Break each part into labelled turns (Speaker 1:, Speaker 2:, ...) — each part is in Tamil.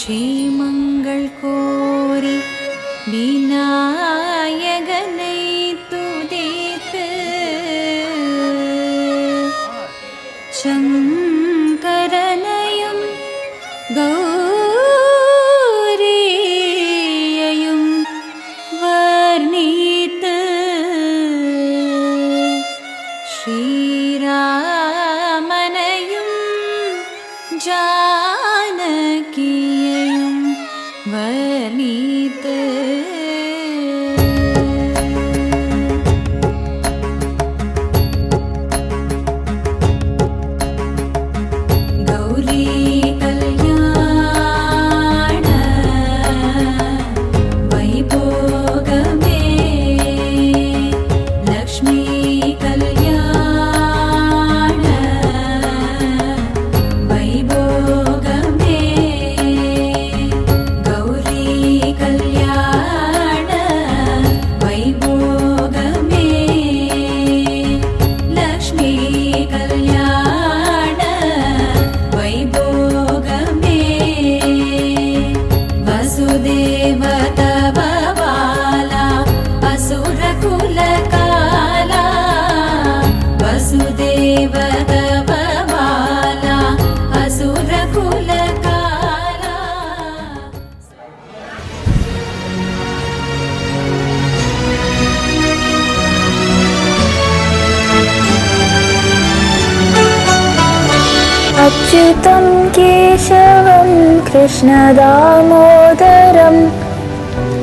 Speaker 1: श्रीमङ्गळ्कोरि विना
Speaker 2: अच्युतं केशवं कृष्णदामोदरं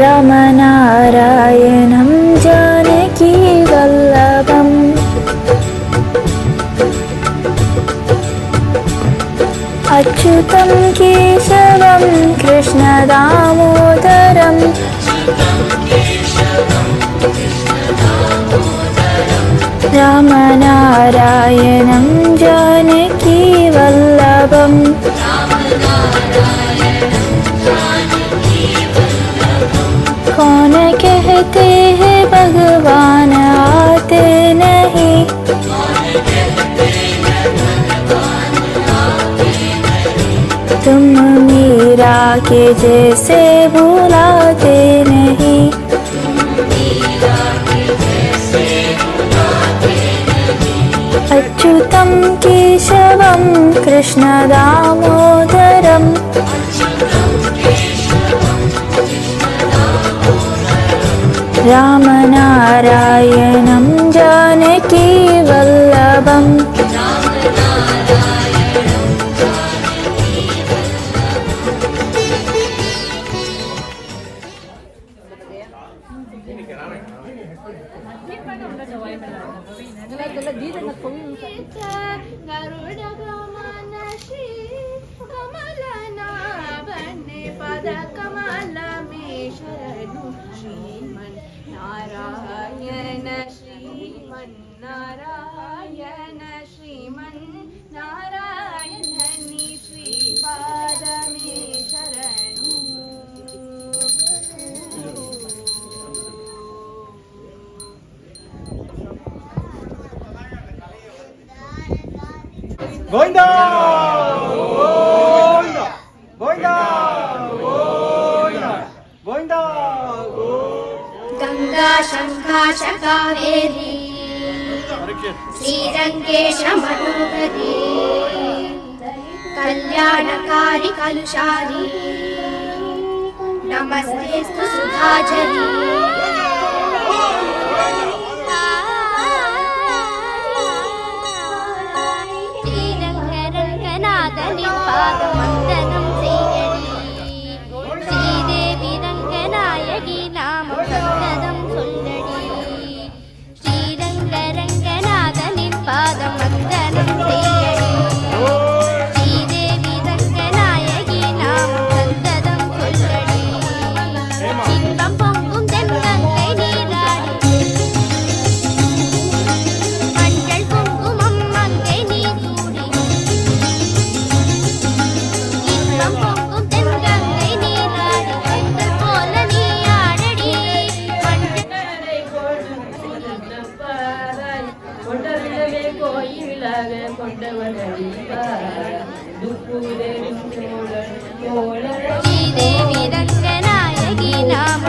Speaker 2: रामनारायणं जानकीवल्लभम् अच्युतं केशवं कृष्णदामोदरम् रामनारायणं जानकीवल्लभम् कौन कहते हैं भगवान आते नहीं? तुम मीरा के जैसे भुलाते नहीं। अच्युतं केशवं कृष्णदामोदरम्। रामनारायणं
Speaker 3: जानकी वल्लभम्। श्रीमन्नारायण श्रीमन् नारायणनि श्रीपादमे
Speaker 4: शरणु गोविंदा गोविंदा गोविंदा गोविंदा
Speaker 3: गोविंदा गंगा शंखा शकावेरी श्रीरङ्गेशम कल्याणकारि कलुषारी।
Speaker 5: नमस्ते सुसुधाजरे கோயிலாக கொண்டவன் துப்புதே தேவி ரங்கநாயகி நாம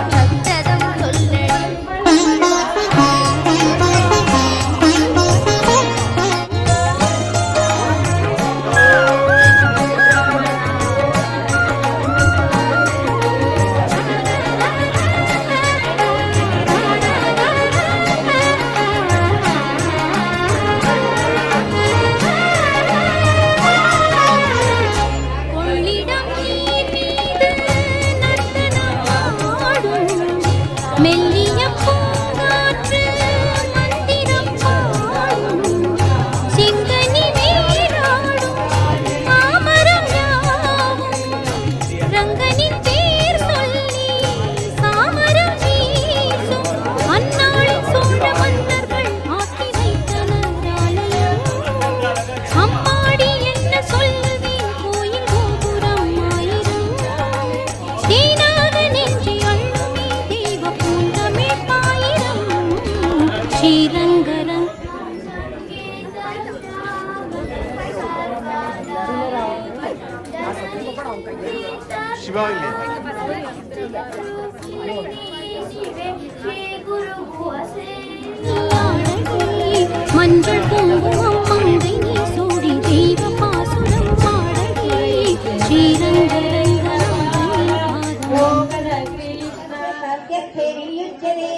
Speaker 6: यज्ञैर्भेरिर्युज्यते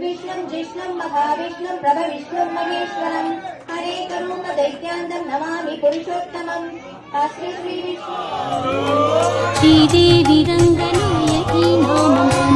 Speaker 6: विष्णुम् जिष्णुम् महाविष्णुम् प्रभविष्णुम् महेश्वरम् हरे करूप दैत्यान्तम् नमामि पुरुषोत्तमम् श्री श्रीविष्णु
Speaker 1: श्रीदेवि रङ्गनायकी नाम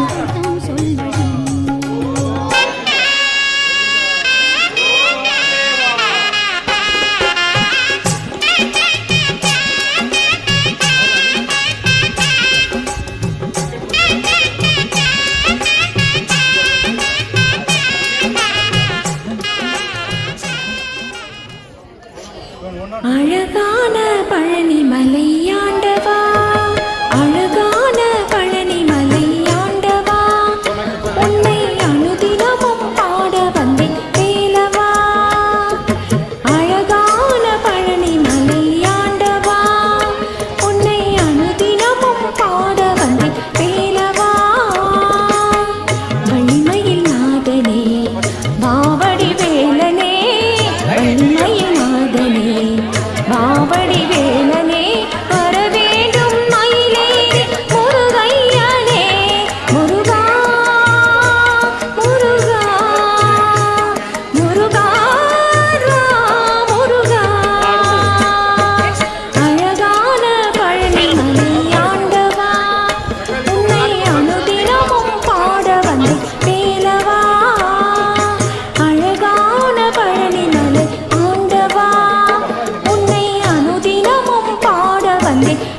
Speaker 1: Sunday.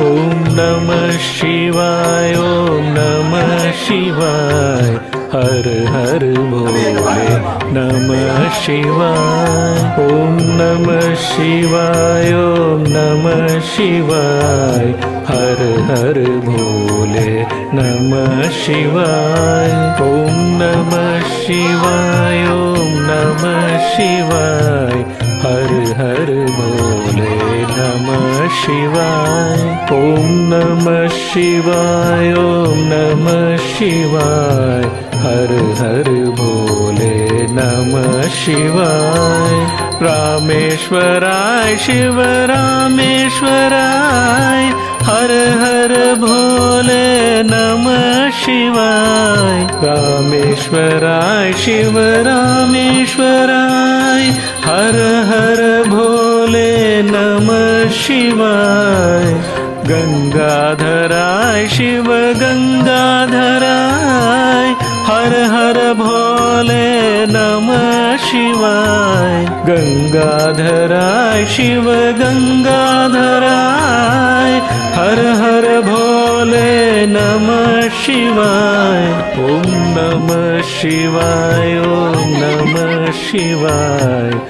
Speaker 1: ஓம் நம சிவாய் ஓம் நம சிவாய். ஹர ஹர போலே நம சிவாய். ஓம் நம சிவாய் ஓம் நம சிவாய். ஹர ஹர போலே நம சிவாய். ஓம் நம சிவாய் ஓம் நம சிவாய். ஹர ஹர போலே
Speaker 7: नमः शिवाय ॐ नमः शिवाय ॐ नमः शिवाय। हर हर भोले नमः शिवाय। रामेश्वराय शिव रामेश्वराय। हर हर भोले नमः शिवाय। रामेश्वराय शिव रामेश्वराय। हर हर भोले नमः शिवाय गंगाधराय शिव गंगाधराय हर हर भोले नमः शिवाय गंगाधराय शिव गंगाधराय हर हर भोले नमः शिवाय ॐ नमः शिवाय ॐ नमः शिवाय।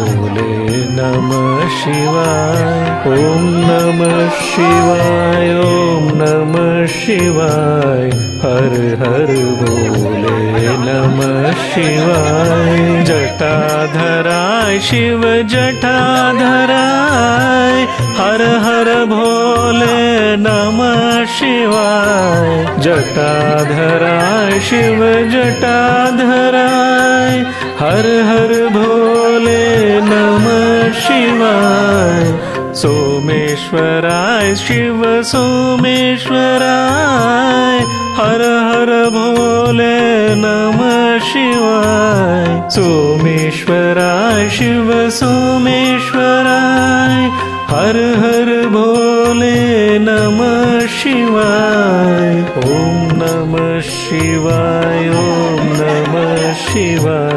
Speaker 7: नमः शिवाय। ॐ नमः शिवाय ॐ नमः शिवाय। हर हर भोले नमः शिवाय। जटाधराय, शिव जटाधराय। हर हर भोले नमः शिवाय। जटाधराय, शिव जटाधराय। हर हर भोले नमः शिवाय। शिवाय. सोमेश्वराय शिव सोमेश्वराय. हर हर भोले नमः शिवाय. सोमेश्वराय शिव सोमेश्वराय. हर हर भोले नमः शिवाय. ॐ नमः शिवाय ॐ नमः शिवाय.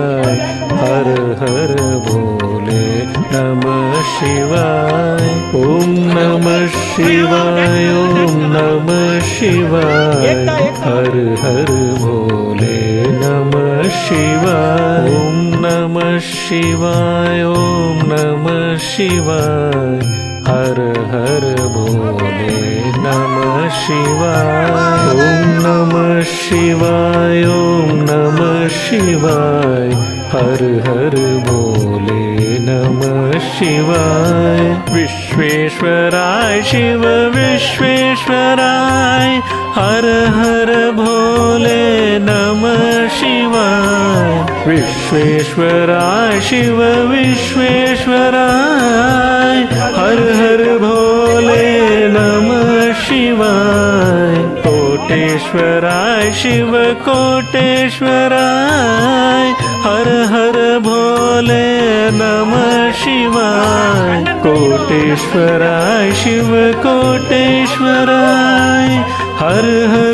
Speaker 7: शिवाय। ॐ नमः शिवाय ॐ नमः शिवाय। हर हर भोले नमः शिवाय। ॐ नमः शिवाय ॐ नमः शिवाय। हर हर भोले नमः शिवाय। ॐ नमः शिवाय ॐ नमः शिवाय। हर हर शिवाय। विश्वेश्वराय शिव, विश्वेश्वराय। हर हर भोले नमः शिवाय। विश्वेश्वराय शिव, विश्वेश्वराय। हर हर भोले नमः शिवाय। कोटेश्वराय शिव, कोटेश्वराय। हर हर भोले नमः शिवाय। कोटेश्वराय शिव कोटेश्वराय। हर हर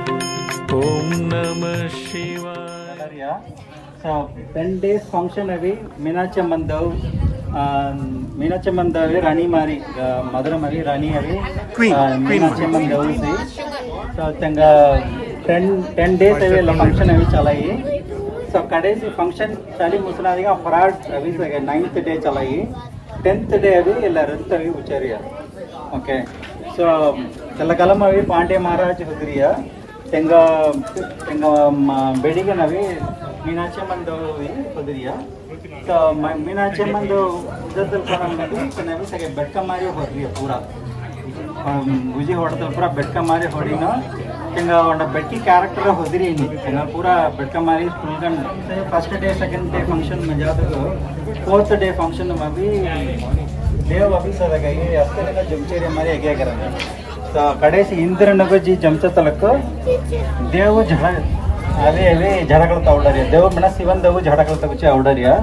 Speaker 4: సో టెన్ డేస్ ఫంక్షన్ అవి మీనాచమ్మన్ దేవ్ మీనాచమ్మన్ దేవ్ రాణి మారి మధుర మరి రాణి అవి మీనాచమ్మన్ దేవ్ సో ఇంకా టెన్ టెన్ డేస్ అవి ఫంక్షన్ అవి చలాయి. సో కడేసి ఫంక్షన్ చలి ముసలాదిగా ఫ్రాడ్ అవి నైన్త్ డే చలాయి. టెన్త్ డే అవి ఇలా రుత్ అవి ఉచ్చారు ఓకే సో తెల్లకలం అవి పాండే మహారాజ్ హుద్రియా. తెంగ తెంగ ಬೆಳಿಗ್ಗೆ ನಾವೇ ಮೀನಾಕ್ಷಿ ಮಂದು ಹುದ್ರಿಯ ಸೊ ಮೀನಾಕ್ಷಿ ಮಂದು ಇದ್ದದ್ದು ನವಿ ಸಗೆ ಬೆಟ್ಕ ಮಾರಿ ಹೋದ್ರಿಯ ಪೂರ. ಗುಜಿ ಹೊಡೆದ ಪೂರ ಬೆಟ್ಕ ಮಾರಿ ಹೊಡಿನ ಹಿಂಗೆ ಒಂದ ಬೆಟ್ಟಿ ಕ್ಯಾರೆಕ್ಟರ್ ಹೊದಿರಿ ಹಿಂಗೆ ಪೂರ ಬೆಟ್ಕ ಮಾರಿ ಫುಲ್ಗಂಡ್ first day second day function ಮಜಾದದು fourth day function ಅಭಿ ದೇವ್ ಅಭಿಸದ ಗೈ ಅಷ್ಟೇ ಜಮಚೇರಿ ಮಾರಿ ಹೇಗೆ ಸೊ ಕಡೆಸಿ ಇಂದ್ರ ನಗಜಿ ಜಮಚ ತಲಕ. ದೇವು अरे अरे झड़कल पाउडर है देव मैंने सिवन देव झड़कल तक कुछ ऑर्डर है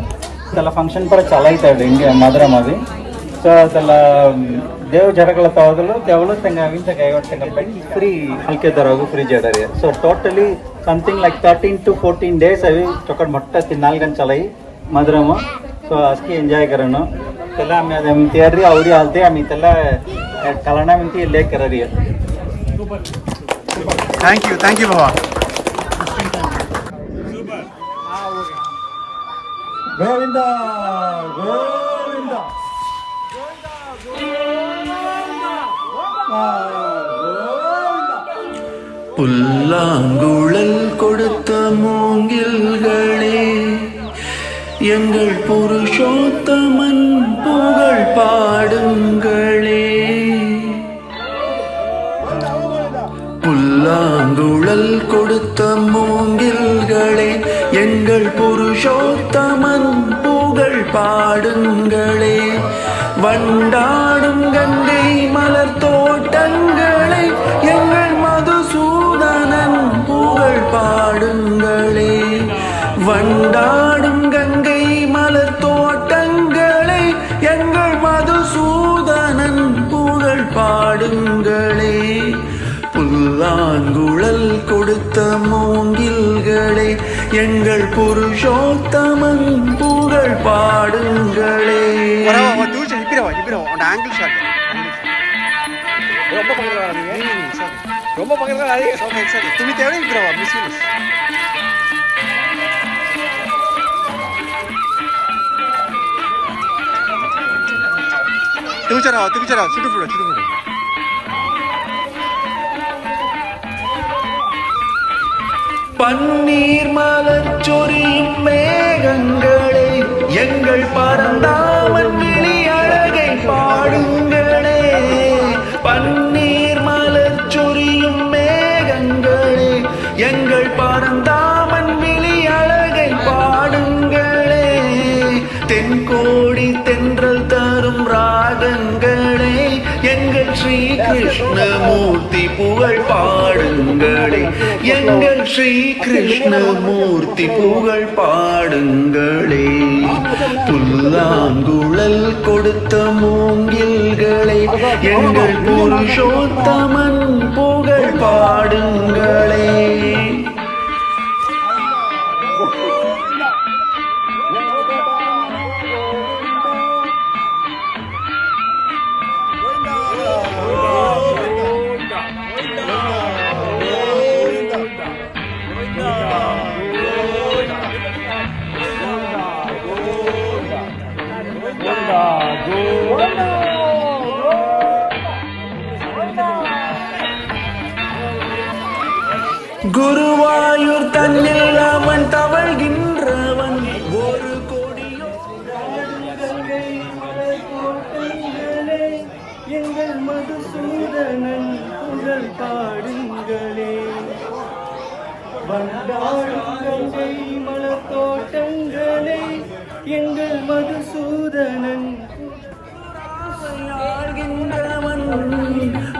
Speaker 4: त्याला फंक्शन पर चालायता है इंडिया मधुरा मावी ಸೊ ಅದೆಲ್ಲ ದೇವ್ ಜಡಗಳ ತವಾಗಲು ತೆವಲು ತೆಂಗ ವಿಂತ ಕೈಗೊಂಡು ತೆಂಗ ಫ್ರೀ ಹಲ್ಕೆ ದರಾಗು free ಜಡರಿ so totally something like thirteen to fourteen days ಅವಿ ತೊಕೊಂಡು ಮೊಟ್ಟ ತಿನ್ನಾಲ್ ಗಂಟೆ ಚಲೈ ಮಧುರಮು ಸೊ ಅಸ್ಕಿ ಎಂಜಾಯ್ ಕರೋನು. ಎಲ್ಲ ಆಮೆ ಅದು ಎಂ ತೇರ್ರಿ, ಅವ್ರಿ ಅಲ್ದೆ ಆಮೆ ಇದೆಲ್ಲ ಕಲಣ ಮಿಂತಿ ಕರರಿ
Speaker 8: ಥ್ಯಾಂಕ್ ಯು ಥ್ಯಾಂಕ್ ಯು ಬಾಬಾ.
Speaker 4: கோவிந்தா கோவிந்தா.
Speaker 9: புல்லாங்குழல் கொடுத்த மூங்கில்களே எங்கள் புருஷோத்தமன் புகழ் பாடுங்களே. புல்லாங்குழல் கொடுத்த மூங்கில்களே எங்கள் புருஷோத்தமன் புகழ் பாடுங்களே. வண்டாடும்
Speaker 8: ரொம்ப பக்கத்துல அதே ஓகே சரி তুমি தேவை இப்படிவா மிஸ் மிஸ் তুমি চড়াও তুমি চড়াও ছুটু ফুটো ছুটু ফুটো
Speaker 9: பன்னீர் மலர் சொரியும் மேகங்களே எங்கள் பரந்தாமன் கிருஷ்ணமூர்த்தி புகழ் பாடுங்களே எங்கள் ஸ்ரீ கிருஷ்ணமூர்த்தி புகழ் பாடுங்களே புல்லாங்குழல் கொடுத்த மூங்கில்களே எங்கள் புருஷோத்தமன் புகழ் பாடுங்களே வண்டாடும் கங்கை மலர் தோட்டங்களே எங்கள் மதுசூதனன்.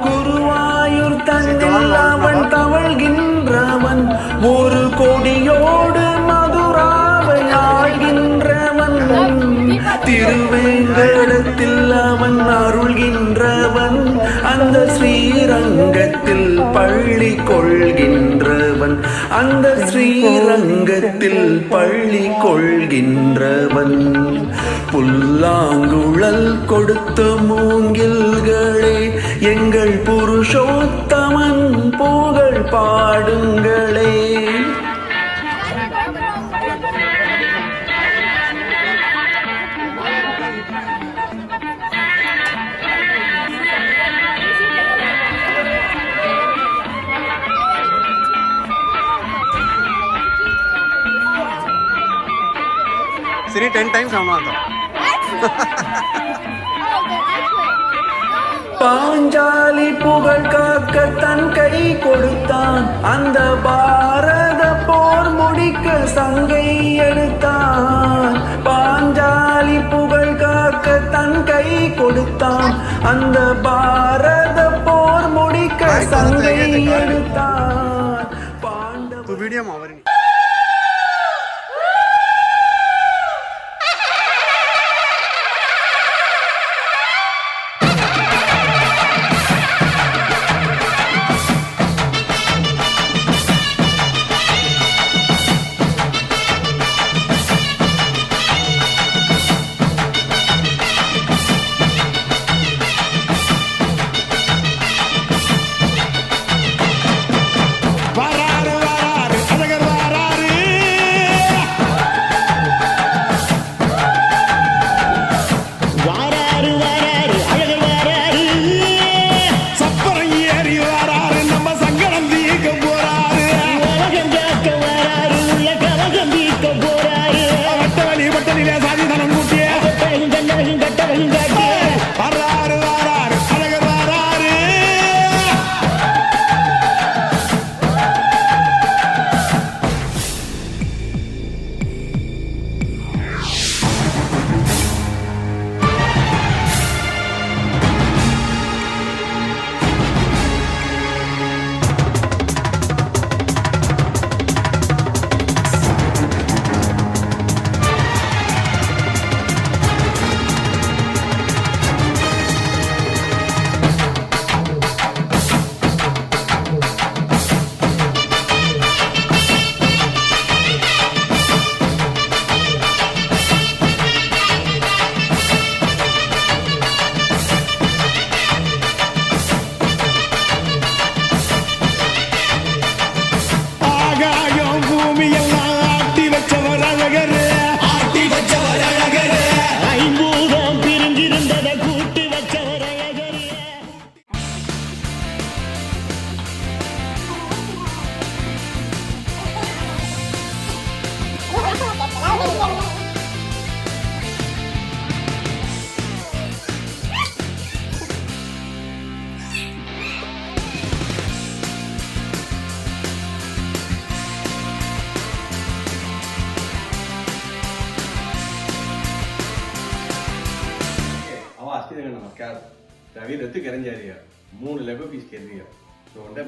Speaker 9: குருவாயூர் தன்னில் அவன் தவழ்கின்றவன் ஒரு கொடியோடு மதுராவை ஆழ்கின்றவன் திருவேங்கடத்தில் அவன் அருள்கின்றவன் அந்த ஸ்ரீரங்கத்தில் பள்ளி கொள்கின்ற கொள்கின்றவன். அந்த ஸ்ரீரங்கத்தில் பள்ளி கொள்கின்றவன். புல்லாங்குழல் கொடுத்த மூங்கில்களே எங்கள் புருஷோத்தமன் புகழ் பாடுங்களே.
Speaker 8: டென் டைம்ஸ் அவனா தான்
Speaker 9: பாஞ்சாலி புகழ் காக்க தன் கை கொடுத்தான். அந்த பாரத போர் முடிக்க சங்கை எடுத்தான். பாஞ்சாலி புகழ் காக்க தன் கை கொடுத்தான். அந்த பாரத போர் முடிக்க சங்கை எடுத்தான். பாண்டவ
Speaker 10: तू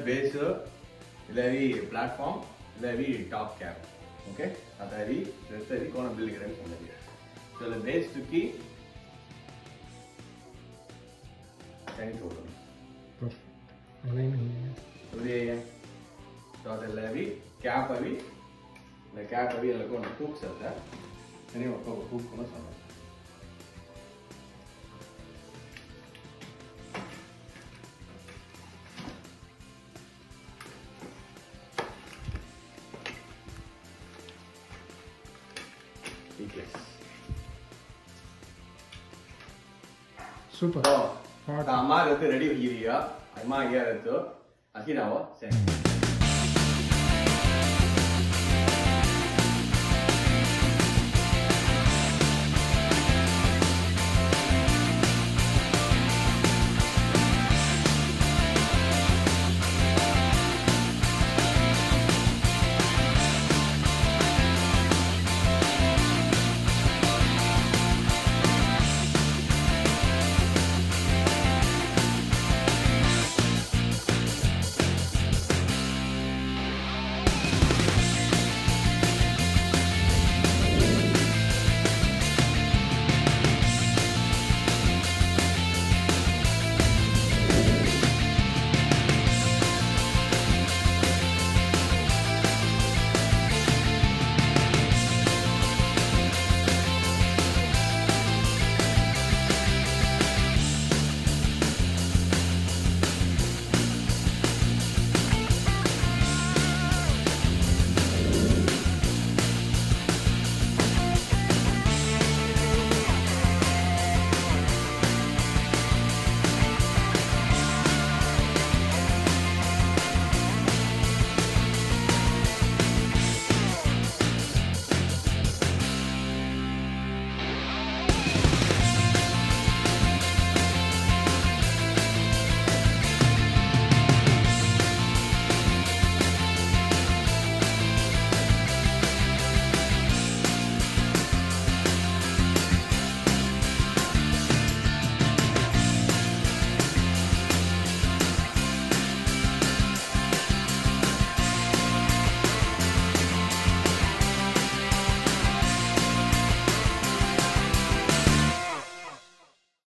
Speaker 10: ಸೊ ಒಂದೇ base ಇಲ್ಲವಿ platform ಇಲ್ಲವಿ top cap okay ಅದಾರಿ ರತ್ತರಿ ಕೋಣ ಬಿಲ್ಡ್ ಕೆರನ್ சொன்னது ಸೊ the base ತುಕಿ ಕೈ ತೋಡು ಉದಯ ಸೊ ಅದೆಲ್ಲವಿ ಕ್ಯಾಪ್ ಅವಿ இந்த கேப் அவி எல்லாருக்கும் ஒன்று ஹூக்ஸ் அதை தனி ஒர்க் ஹூக் கூட
Speaker 11: ಸೂಪರ್
Speaker 10: ಅಮ್ಮ ಇವತ್ತು ರೆಡಿ ಹೋಗಿದೀಯಾ ಅಮ್ಮ ಯಾರತ್ತು ಹಸಿರಾವ ಸರಿ